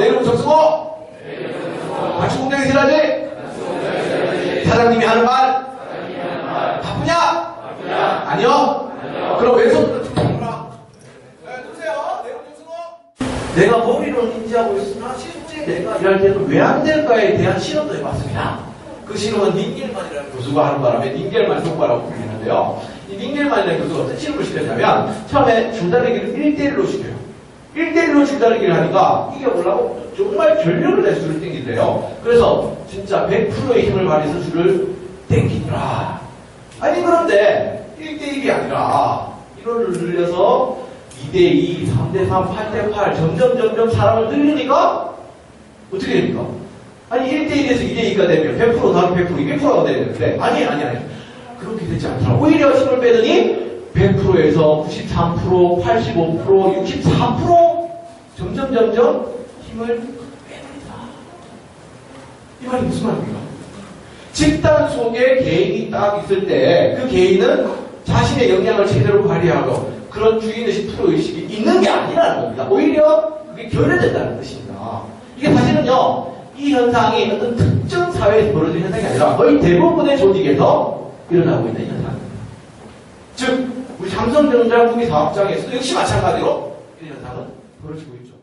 내 이름 정승호. 같이 공장에 일하지? 사장님이 하는 말? 바쁘냐? 아니요? 그럼 왼손. 네. 내가 머리로 인지하고 있으나 실제 내가 일할 때는 왜 안 될까에 대한 실험도 해봤습니다. 그 실험은 닌겔만이라는 교수가 하는 바람에 닌겔만 효과라고 불리는데요. 이 닌겔만이라는 교수가 어떤 실험을 시켰냐면 처음에 줄다리기를 1대1로 시켜요. 1대1로 줄다리기를 하니까 이게 뭐라고 정말 전력을 내서 줄을 당긴대요. 그래서 진짜 100%의 힘을 발휘해서 줄을 당기더라. 아니 그런데 1대1이 아니라 1호를 늘려서 2대2, 3대3, 8대8 점점 점점 사람을 늘리니까 어떻게 됩니까? 아니 1대1에서 2대2가 되면 100% 더하기 100% 200%가 돼야 되는데 아니 아니 아니 그렇게 되지 않더라 오히려 힘을 빼더니 100%에서 93%, 85%, 64% 점점 점점 힘을 빼버리더라 이 말이 무슨 말입니까? 집단 속에 개인이 딱 있을 때 그 개인은 자신의 역량을 제대로 발휘하고 그런 주인의식, 프로의식이 있는 게 아니라는 겁니다. 오히려 그게 결여된다는 뜻입니다. 이게 사실은요, 이 현상이 어떤 특정 사회에서 벌어지는 현상이 아니라 거의 대부분의 조직에서 일어나고 있는 현상입니다. 즉, 우리 삼성전자 구기 사업장에서도 역시 마찬가지로 이런 현상은 벌어지고 있죠.